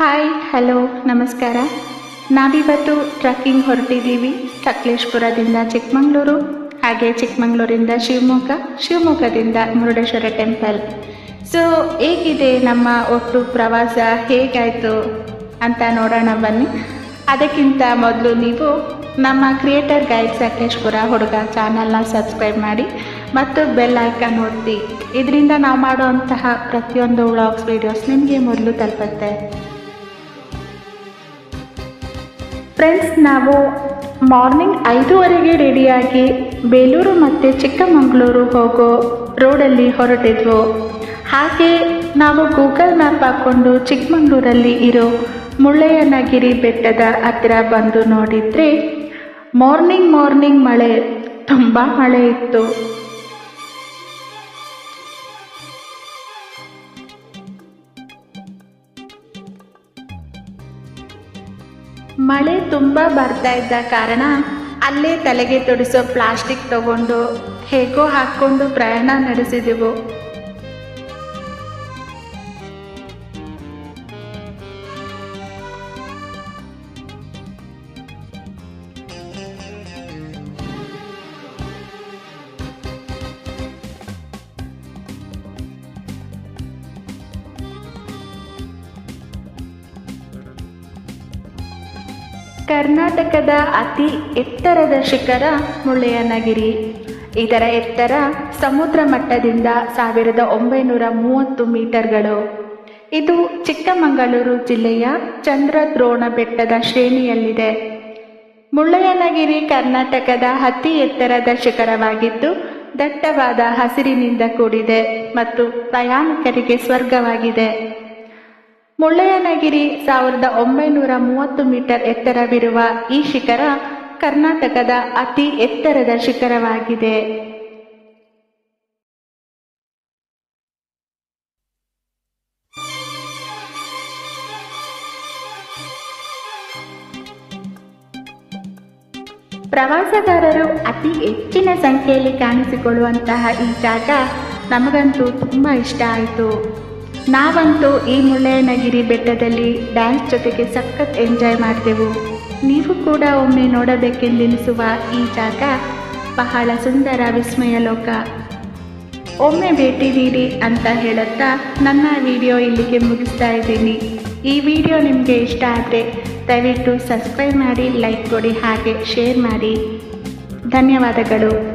Hi, hello, ನಮಸ್ಕಾರ. ನಾವಿವತ್ತು trekking ಹೊರಟಿದ್ದೀವಿ. ಸಕಲೇಶ್ಪುರದಿಂದ Chikkamagaluru, ಹಾಗೆ ಚಿಕ್ಕಮಗಳೂರಿಂದ ಶಿವಮೊಗ್ಗ, ಶಿವಮೊಗ್ಗದಿಂದ ಮುರುಡೇಶ್ವರ ಟೆಂಪಲ್. ಸೊ ಹೇಗಿದೆ ನಮ್ಮ ಒಟ್ಟು ಪ್ರವಾಸ? ಹೇಗಾಯಿತು ಅಂತ ನೋಡೋಣ ಬನ್ನಿ. ಅದಕ್ಕಿಂತ ಮೊದಲು ನೀವು ನಮ್ಮ ಕ್ರಿಯೇಟರ್ ಗೈಡ್ ಸಕಲೇಶ್ಪುರ ಹುಡುಗ ಚಾನಲ್ನ ಸಬ್ಸ್ಕ್ರೈಬ್ ಮಾಡಿ ಮತ್ತು ಬೆಲ್ ಐಕಾನ್ ಒತ್ತಿ. ಇದರಿಂದ ನಾವು ಮಾಡುವಂತಹ ಪ್ರತಿಯೊಂದು ವ್ಲಾಗ್ಸ್, ವೀಡಿಯೋಸ್ ನಿಮಗೆ ಮೊದಲು ತಲುಪುತ್ತೆ. ಫ್ರೆಂಡ್ಸ್ ನಾವು ಮಾರ್ನಿಂಗ್ ಐದೂವರೆಗೆ ರೆಡಿಯಾಗಿ ಬೇಲೂರು ಮತ್ತು ಚಿಕ್ಕಮಗಳೂರು ಹೋಗೋ ರೋಡಲ್ಲಿ ಹೊರಟಿದ್ವು. ಹಾಗೆ ನಾವು ಗೂಗಲ್ ಮ್ಯಾಪ್ ಹಾಕ್ಕೊಂಡು ಚಿಕ್ಕಮಗಳೂರಲ್ಲಿ ಇರೋ ಮುಳ್ಳಯ್ಯನಗಿರಿ ಬೆಟ್ಟದ ಹತ್ತಿರ ಬಂದು ನೋಡಿದರೆ ಮಾರ್ನಿಂಗ್ ಮಾರ್ನಿಂಗ್ ಮಳೆ, ತುಂಬ ಮಳೆ ಇತ್ತು. ಮಳೆ ತುಂಬ ಬರ್ತಾ ಇದ್ದ ಕಾರಣ ಅಲ್ಲೇ ತಲೆಗೆ ತೊಡಿಸೋ ಪ್ಲಾಸ್ಟಿಕ್ ತಗೊಂಡು ಹೇಗೋ ಹಾಕ್ಕೊಂಡು ಪ್ರಯಾಣ ನಡೆಸಿದೆವು. ಕರ್ನಾಟಕದ ಅತಿ ಎತ್ತರದ ಶಿಖರ ಮುಳ್ಳಯ್ಯನಗಿರಿ. ಇದರ ಎತ್ತರ ಸಮುದ್ರ ಮಟ್ಟದಿಂದ ಸಾವಿರದ ಒಂಬೈನೂರ ಮೂವತ್ತು ಮೀಟರ್ಗಳು. ಇದು ಚಿಕ್ಕಮಗಳೂರು ಜಿಲ್ಲೆಯ ಚಂದ್ರದ್ರೋಣ ಬೆಟ್ಟದ ಶ್ರೇಣಿಯಲ್ಲಿದೆ. ಮುಳ್ಳಯ್ಯನಗಿರಿ ಕರ್ನಾಟಕದ ಅತಿ ಎತ್ತರದ ಶಿಖರವಾಗಿದ್ದು, ದಟ್ಟವಾದ ಹಸಿರಿನಿಂದ ಕೂಡಿದೆ ಮತ್ತು ಪ್ರಯಾಣಿಕರಿಗೆ ಸ್ವರ್ಗವಾಗಿದೆ. ಮುಳ್ಳಯ್ಯನಗಿರಿ ಸಾವಿರದ ಒಂಬೈನೂರ ಮೂವತ್ತು ಮೀಟರ್ ಎತ್ತರವಿರುವ ಈ ಶಿಖರ ಕರ್ನಾಟಕದ ಅತಿ ಎತ್ತರದ ಶಿಖರವಾಗಿದೆ. ಪ್ರವಾಸಗಾರರು ಅತಿ ಹೆಚ್ಚಿನ ಸಂಖ್ಯೆಯಲ್ಲಿ ಕಾಣಿಸಿಕೊಳ್ಳುವಂತಹ ಈ ಜಾಗ ನಮಗಂತೂ ತುಂಬ ಇಷ್ಟ ಆಯಿತು. ನಾವಂತೂ ಈ ಮುಳ್ಳಯ್ಯನಗಿರಿ ಬೆಟ್ಟದಲ್ಲಿ ಡ್ಯಾನ್ಸ್ ಜೊತೆಗೆ ಸಖತ್ ಎಂಜಾಯ್ ಮಾಡಿದೆವು ನೀವು ಕೂಡ ಒಮ್ಮೆ ನೋಡಬೇಕೆಂದೆನಿಸುವ ಈ ಜಾಗ ಬಹಳ ಸುಂದರ ವಿಸ್ಮಯ ಲೋಕ. ಒಮ್ಮೆ ಭೇಟಿ ನೀಡಿ ಅಂತ ಹೇಳುತ್ತಾ ನನ್ನ ವಿಡಿಯೋ ಇಲ್ಲಿಗೆ ಮುಗಿಸ್ತಾ ಇದ್ದೀನಿ. ಈ ವಿಡಿಯೋ ನಿಮಗೆ ಇಷ್ಟ ಆದರೆ ದಯವಿಟ್ಟು ಸಬ್ಸ್ಕ್ರೈಬ್ ಮಾಡಿ ಲೈಕ್ ಕೊಡಿ, ಹಾಗೆ ಶೇರ್ ಮಾಡಿ. ಧನ್ಯವಾದಗಳು.